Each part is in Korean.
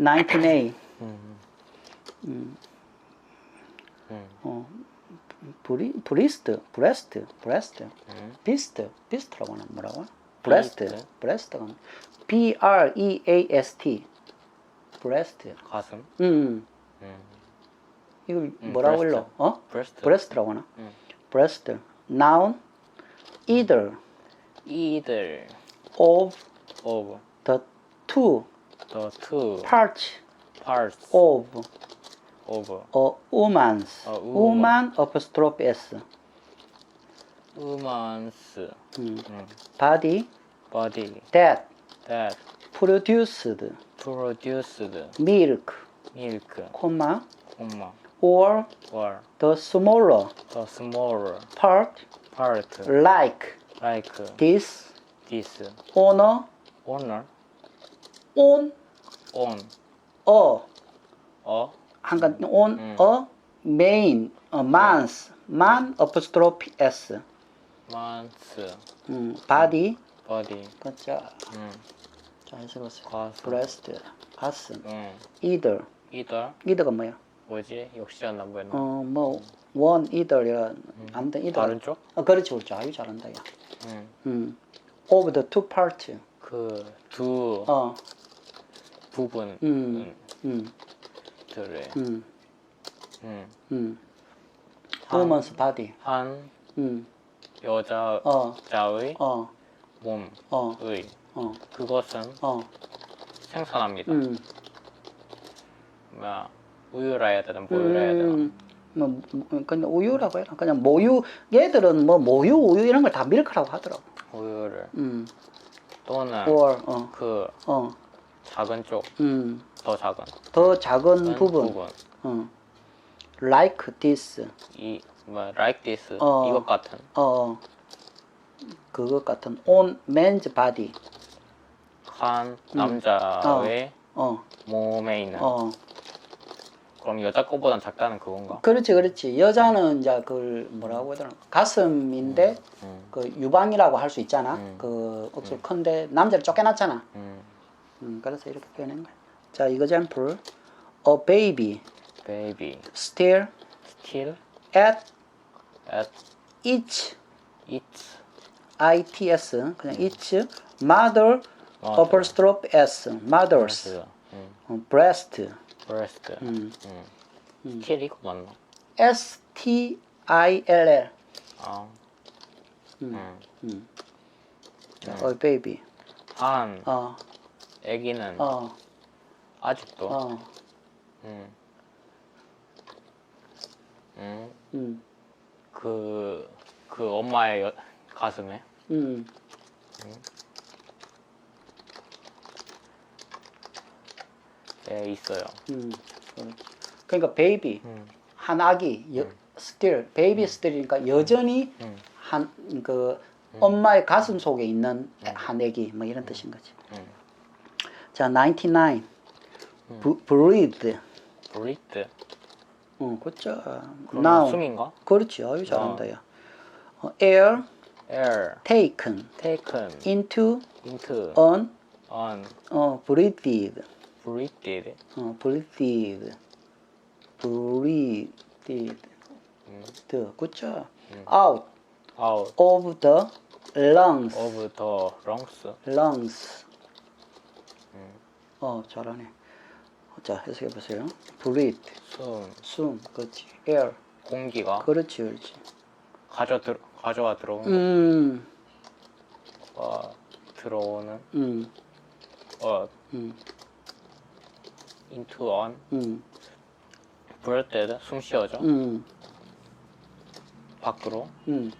19A. 음. 음, 음. 어, 브리, 브리스트, 브레스트, 브레스트, 음. 비스트, 비스트라고 하나 뭐라고? 브레스트? 브레스트가 B R E A S T, 브레스트. 가슴. 음, 음. 이걸 음, 뭐라고. 불러? 어? breast. 브레스트라고 하나? 음. breast. noun, either either of of the two the two parts. parts. Of. Of. A woman's. A woman. woman apostrophe s. Woman's. 음, 음. body. Body. That. That. Produced. Produced. Milk, milk, comma, comma, or. Or. The smaller. The smaller. Part. Part. Like. Like. This. This. Owner owner on on a a 한간 on 음. a main a man's man apostrophe s man's 음, body body 그자 음. 자 해석하세요 가슴 breast 가슴 음. either either either가 뭐야 뭐지 역시였나 뭐였나 어 뭐 one either이라 아무튼 either 다른 쪽? 어, 그렇지 그렇지 아유 잘한다 야 음. 음. of the two parts 그두 어 부분 음. 음. 들의 음. 음. 음. 한- woman's body 한 음. 여자의 어. 어. 몸의 어. 어. 그것은 어. 생산합니다. 음. 뭐야 우유라 해야 되나 뭐유라 해야 되나 음. 뭐 뭐, 그냥 우유라고 해라. 그냥 모유 얘들은 뭐 모유 우유 이런 걸 다 밀크라고 하더라고. 우유를 음. 또는 or 어. 그 어. 작은 쪽더 음. 작은 더 작은 큰 부분. 어. like this. 이 뭐 like this 어. 이것 같은 어. 그것 같은 on man's body. 한 남자의 어. 몸에 있는 어. 그럼 여자 거보단 작다는 그건가? 그렇지 그렇지. 여자는 이제 그걸 뭐라고 해야 되나? 가슴인데 음, 그 유방이라고 할 수 있잖아. 음. 그 억수 큰데 남자를 쫓겨났잖아. 음, 음, 그래서 이렇게 표현한 거야. 자, 이거 샘플. A baby baby still still at at its its its 그냥 its mother Mother. apostrophe s mother's breast 음, 어, breast breast 음. 음. still 이거 맞나? s t i l l 아 음. 음. 자, a baby 한 어, 아기는 어, 아직도 어, 음. 음. 음, 그, 그 엄마의 여- 가슴에 음, 에 있어요. 음. 그러니까 baby 음. 한 아기 여, still baby still이니까 여전히 음. 한 그 엄마의 가슴 속에 있는 한 애기 뭐 이런 뜻인 거지. 음. 자, 99. 브- breathe. breathe. 어, 그렇죠. 그럼 now. 숨인가? 그렇지. 아유 잘한다 야. 어, air air taken taken into into on on 어, breathed. breathed. 어, breathed. breathed. 음. 드. 그렇죠. out out of the lungs. of the lungs. lungs. 음. 어, 잘하네. 자, 해석해 보세요. breathe. 숨 숨. 그렇지. air. 공기가 그렇지, 그렇지. 가져 들 가져와 들어오는 음, 거 들어오는 음, 어 음, into on 음, breathed 숨 쉬어져 음, 밖으로 음.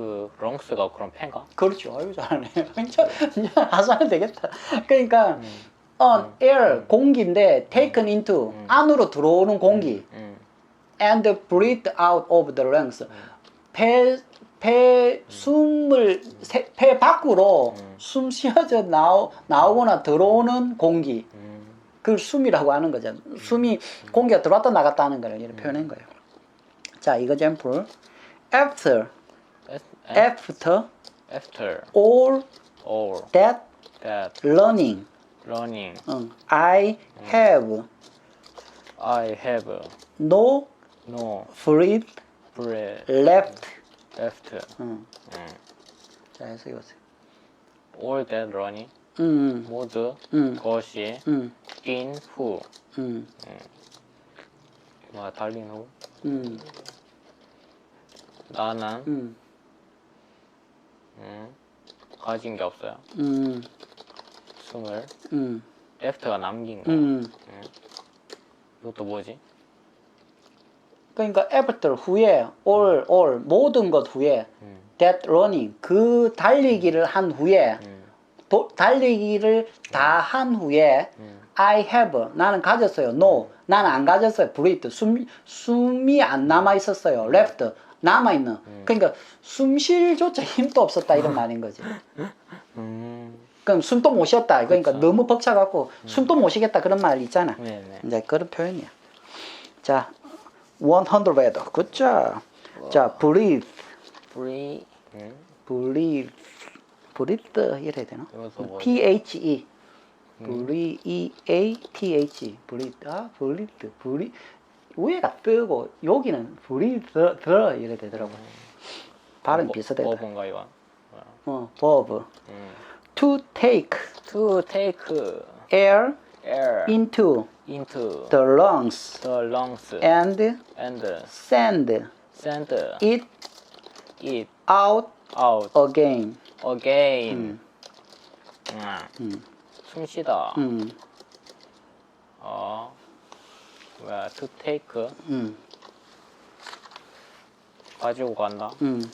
그 렁스가 그런 팬가? 그렇죠. 아유, 잘하네. 진짜 하사는 되겠다. 그러니까, on air, 공기인데, taken into, 안으로 들어오는 공기, 음. and breathed out of the lungs. 배, 배 숨을, 세- 배 밖으로 숨 쉬어져 나오, 나오거나 들어오는 공기. 음. 그걸 숨이라고 하는 거죠. 숨이 공기가 들어왔다 나갔다 하는 거를 이렇게 표현한 거예요. 자, 이거 샘플. After, after after all all that that learning, running. 응. I have I have no no feet breath left. left. 응. 음. 자, 해석해보세요. all that running 응, 모두 응, 것이 응, 뛴 후, 응, 뭐 달린 후 응, 나는 응, 음, 가진 게 없어요. 응, 숨을 응, left가 남긴 거. 응. 이것도 뭐지? 그러니까 after 후에 all all 모든 것 후에 음, that running 그 달리기를 한 후에 음, 도, 달리기를 다 한 후에 음. I have 나는 가졌어요. No 나는 안 가졌어요. breathe 숨 숨이 안 남아 있었어요. left 남아 있는. 그러니까 숨 쉴조차 힘도 없었다 이런 말인 거지. 음, 그럼 숨도 못 쉬었다. 그러니까 그쵸. 너무 벅차갖고 숨도 못 쉬겠다 그런 말 있잖아. 네 네. 이제 그런 표현이야. 자, 100. 굿자. 자, breathe. 음, breathe, breathe 이래야 되나? 이것도 뭐지? T H E, breathe, E A T H, E. breathe. 아, breathe, breathe. 위에가 뜨고 여기는 breathe, 들어 이래 되더라고. 발음 뭐- 비슷해. 뭐 이거. 어, verb. 음. To take To take air air into into the lungs the lungs and and send send it it out out again. again. 음. 음. 숨 쉬다. 음, 어. 뭐야? To take 음, 가지고 간다. 음,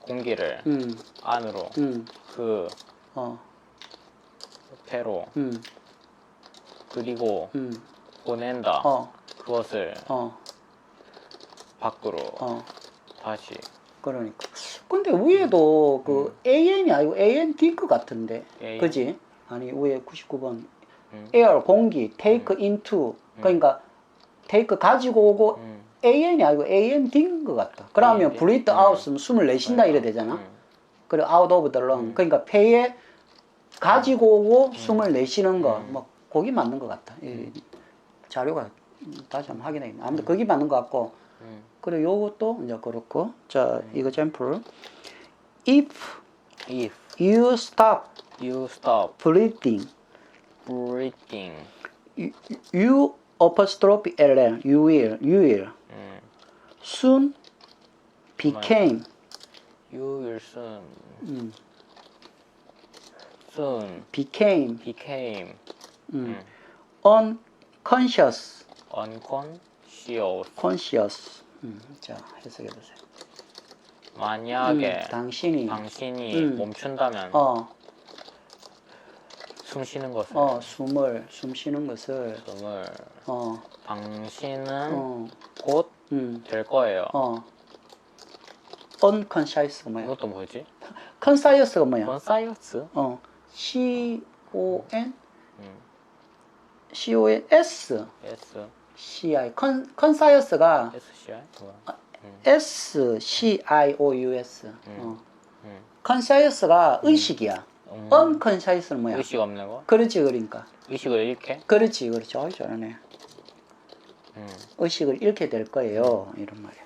공기를 음, 안으로 음, 그 어, 배로 음, 그리고 음, 보낸다. 어, 그것을 어, 밖으로 어. 다시 그러니까. 근데 위에도 그 AN이 아니고 AND인 것 같은데. AN? 그지? 아니, 위에 99번. 음. air, 공기, take into. 그러니까 take 가지고 오고 음. AN이 아니고 AND인 것 같다. 그러면 AND? breathe 음. out 숨을 내쉰다 이래 되잖아. 음. 그리고 out of the lung. 그러니까 폐에 가지고 오고 숨을 내쉬는 거. 뭐, 거기 맞는 것 같다. 이 자료가 다시 한번 확인해야겠네. 아무튼 거기 맞는 것 같고. 음. 그리고 요것도 이제 그렇고. 자, 이거 샘플. If If you stop you stop breathing, breathing you, you apostrophe LL, you will, you will 음. soon became, you will soon 음, soon became became 음, 음. unconscious, unconscious conscious. 음, 자, 해석해 보세요. 만약에 음, 당신이 당신이 음. 멈춘다면 어, 숨 쉬는 것을 어, 숨을 숨 쉬는 것을 숨을 어, 당신은 어, 곧 음, 될 거예요. 어, unconscious가 뭐야? 이것도 뭐지? conscious가 뭐야? conscious? 어, C O N 음. C O N S S C I 컨 컨사이어스가 SCI? 뭐야? S C I O U S. 어. 음. 컨사이어스가 의식이야. 음. 언컨사이어스는 뭐야? 의식 없는 거? 그렇지 그러니까. 의식을 잃게? 그렇지 그렇지. 어이 잘하네. 음. 의식을 잃게 될 거예요. 이런 말이야.